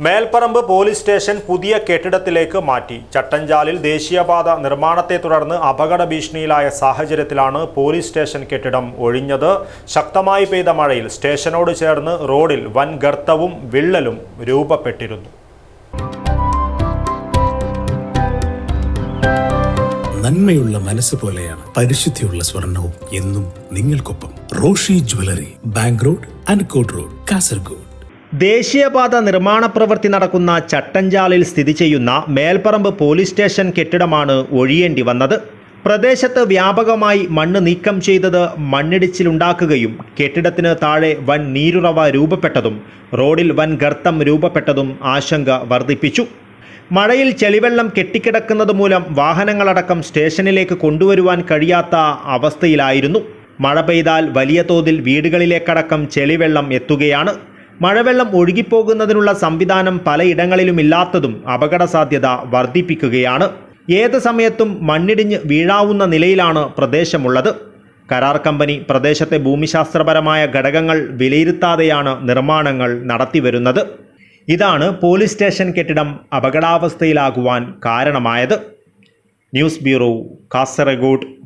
Melparamba police station പുതിയ കെട്ടിടത്തിലേക്ക് മാറ്റി. ചട്ടഞ്ചാലിൽ ദേശീയപാത നിർമ്മാണത്തെ തുടർന്ന് അപകട ഭീഷണിയിലായ സാഹചര്യത്തിലാണ് പോലീസ് സ്റ്റേഷൻ കെട്ടിടം ഒഴിഞ്ഞത്. ശക്തമായി പെയ്ത മഴയിൽ സ്റ്റേഷനോട് ചേർന്ന് റോഡിൽ വൻ ഗർത്തവും വിള്ളലും രൂപപ്പെട്ടിരുന്നു. നന്മയുള്ള മനസ്സ് പോലെയാണ് പരിശുദ്ധിയുള്ള സ്വർണവും എന്നും നിങ്ങൾക്കൊപ്പം Roshi jewellery bank road അൻകോട്ട് road Kasaragod. ദേശീയപാത നിർമ്മാണ പ്രവൃത്തി നടക്കുന്ന ചട്ടഞ്ചാലിൽ സ്ഥിതി ചെയ്യുന്ന മേൽപ്പറമ്പ് പോലീസ് സ്റ്റേഷൻ കെട്ടിടമാണ് ഒഴിയേണ്ടി വന്നത്. പ്രദേശത്ത് വ്യാപകമായി മണ്ണ് നീക്കം ചെയ്തത് മണ്ണിടിച്ചിലുണ്ടാക്കുകയും കെട്ടിടത്തിന് താഴെ വൻ നീരുറവ രൂപപ്പെട്ടതും റോഡിൽ വൻ ഗർത്തം രൂപപ്പെട്ടതും ആശങ്ക വർദ്ധിപ്പിച്ചു. മഴയിൽ ചെളിവെള്ളം കെട്ടിക്കിടക്കുന്നത് മൂലം വാഹനങ്ങളടക്കം സ്റ്റേഷനിലേക്ക് കൊണ്ടുവരുവാൻ കഴിയാത്ത അവസ്ഥയിലായിരുന്നു. മഴ പെയ്താൽ വലിയ തോതിൽ വീടുകളിലേക്കടക്കം ചെളിവെള്ളം എത്തുകയാണ്. മഴവെള്ളം ഒഴുകിപ്പോകുന്നതിനുള്ള സംവിധാനം പലയിടങ്ങളിലും ഇല്ലാത്തതും അപകട സാധ്യത വർദ്ധിപ്പിക്കുകയാണ്. ഏത് സമയത്തും മണ്ണിടിഞ്ഞ് വീഴാവുന്ന നിലയിലാണ് പ്രദേശമുള്ളത്. കരാർ കമ്പനി പ്രദേശത്തെ ഭൂമിശാസ്ത്രപരമായ ഘടകങ്ങൾ വിലയിരുത്താതെയാണ് നിർമ്മാണങ്ങൾ നടത്തിവരുന്നത്. ഇതാണ് പോലീസ് സ്റ്റേഷൻ കെട്ടിടം അപകടാവസ്ഥയിലാകുവാൻ കാരണമായത്. News bureau Kasaragod.